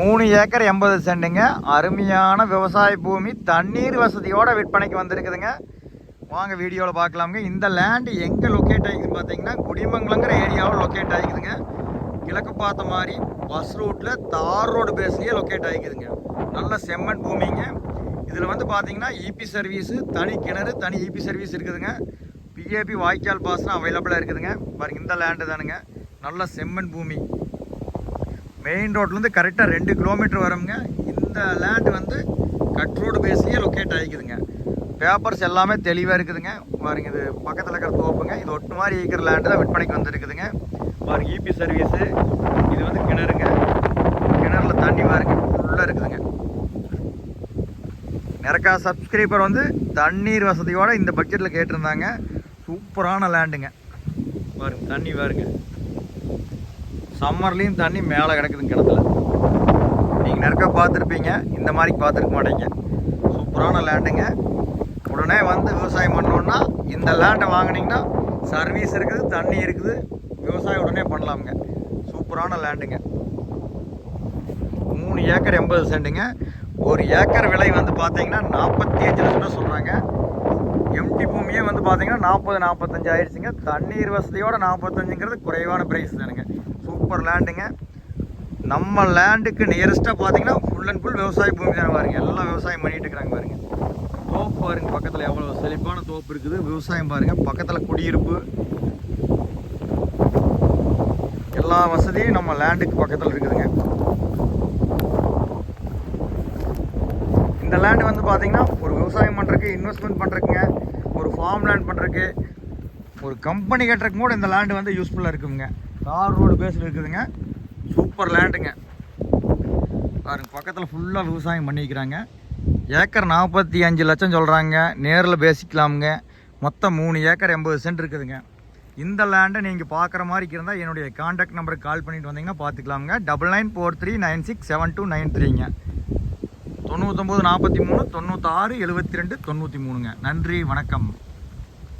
மூணு ஏக்கர் எண்பது சென்ட்டுங்க. அருமையான விவசாய பூமி தண்ணீர் வசதியோட விற்பனைக்கு வந்திருக்குதுங்க. வாங்க வீடியோவில் பார்க்கலாமுங்க. இந்த லேண்டு எங்கே லொக்கேட் ஆகிக்குதுன்னு பார்த்தீங்கன்னா குடிமங்கலங்கிற ஏரியாவில் லொக்கேட் ஆகிக்குதுங்க. கிழக்கு பார்த்த மாதிரி பஸ் ரூட்டில் தார் ரோடு பேஸ்லேயே லொக்கேட் ஆகிக்குதுங்க. நல்ல செம்மண் பூமிங்க. இதில் வந்து பார்த்தீங்கன்னா இபி சர்வீஸு தனி கிணறு தனி இபி சர்வீஸ் இருக்குதுங்க. பிஏபி வாய்க்கால் பாசனம் அவைலபிளாக இருக்குதுங்க. பாருங்க இந்த லேண்டு தானுங்க. நல்ல செம்மண் பூமி. மெயின் ரோட்லேருந்து கரெக்டாக ரெண்டு கிலோமீட்டர் வருங்க இந்த லேண்ட் வந்து கட் ரோடு பேஸ்லேயே லொக்கேட் ஆகிக்குதுங்க பேப்பர்ஸ் எல்லாமே தெளிவாக இருக்குதுங்க. பாருங்க இது பக்கத்தில் இருக்கிற தோப்புங்க. இது ஒட்டு மாதிரி இருக்கிற லேண்டு தான் விற்பனைக்கு வந்துருக்குதுங்க. பாருங்க இபி சர்வீஸு இது வந்து கிணறுங்க. கிணறுல தண்ணி பாருங்க உள்ளே இருக்குதுங்க. நிறக்கா சப்ஸ்கிரைபர் வந்து தண்ணீர் வசதியோடு இந்த பட்ஜெட்டில் கேட்டிருந்தாங்க. சூப்பரான லேண்டுங்க பாருங்க தண்ணி பாருங்க. சம்மர்லேயும் தண்ணி மேலே கிடக்குதுங்க கிணத்துல. நீங்கள் நெருக்க பார்த்துருப்பீங்க. இந்த மாதிரி பார்த்துருக்க மாட்டீங்க. சூப்பரான லேண்டுங்க. உடனே வந்து விவசாயம் பண்ணோன்னா இந்த லேண்டை வாங்கினீங்கன்னா சர்வீஸ் இருக்குது தண்ணி இருக்குது. விவசாயம் உடனே பண்ணலாமுங்க. சூப்பரான லேண்டுங்க. மூணு ஏக்கர் எண்பது சென்ட்டுங்க. ஒரு ஏக்கர் விலை வந்து பார்த்தீங்கன்னா நாற்பத்தி அஞ்சு லட்சம் சொல்கிறாங்க எம்டி பூமியே வந்து பார்த்தீங்கன்னா நாற்பது நாற்பத்தஞ்சு ஆயிடுச்சுங்க. தண்ணீர் வசதியோட நாற்பத்தஞ்சுங்கிறது குறைவான ப்ரைஸ் தானுங்க. சூப்பர் லேண்டுங்க நம்ம லேண்டுக்கு நியரஸ்ட்டாக பார்த்தீங்கன்னா ஃபுல் அண்ட் ஃபுல் விவசாய பூமி தானே பாருங்க. எல்லாம் விவசாயம் பண்ணிட்டு இருக்கிறாங்க பாருங்க. தோப்பு பாருங்க பக்கத்தில் எவ்வளோ செழிப்பான தோப்பு இருக்குது. விவசாயம் பாருங்க பக்கத்தில் குடியிருப்பு. எல்லா வசதியும் நம்ம லேண்டுக்கு பக்கத்தில் இருக்குதுங்க. இந்த லேண்டு வந்து பார்த்தீங்கன்னா ஒரு விவசாயம் பண்ணுறதுக்கு இன்வெஸ்ட்மெண்ட் பண்ணுறதுக்குங்க ஒரு ஃபார்ம் லேண்ட் பண்ணுறதுக்கு ஒரு கம்பெனி கட்டுறக்கு கூட இந்த லேண்டு வந்து யூஸ்ஃபுல்லாக இருக்குங்க. தார் ரோடு பேஸில் இருக்குதுங்க. சூப்பர் லேண்டுங்க பாருங்க பக்கத்தில் ஃபுல்லாக விவசாயம் பண்ணிக்கிறாங்க. ஏக்கர் நாற்பத்தி அஞ்சு லட்சம் சொல்கிறாங்க நேரில் பேசிக்கலாமுங்க. மொத்தம் மூணு ஏக்கர் எண்பது சென்ட் இருக்குதுங்க. இந்த லேண்டை நீங்கள் பார்க்குற மாதிரி இருந்தால் என்னுடைய காண்டாக்ட் நம்பருக்கு கால் பண்ணிட்டு வந்தீங்கன்னா பார்த்துக்கலாமுங்க double nine four three nine six seven two nine த்ரீங்க தொண்ணூத்தொம்பது நாற்பத்தி மூணு தொண்ணூத்தாறு எழுபத்தி ரெண்டு தொண்ணூற்றி மூணுங்க. நன்றி வணக்கம்.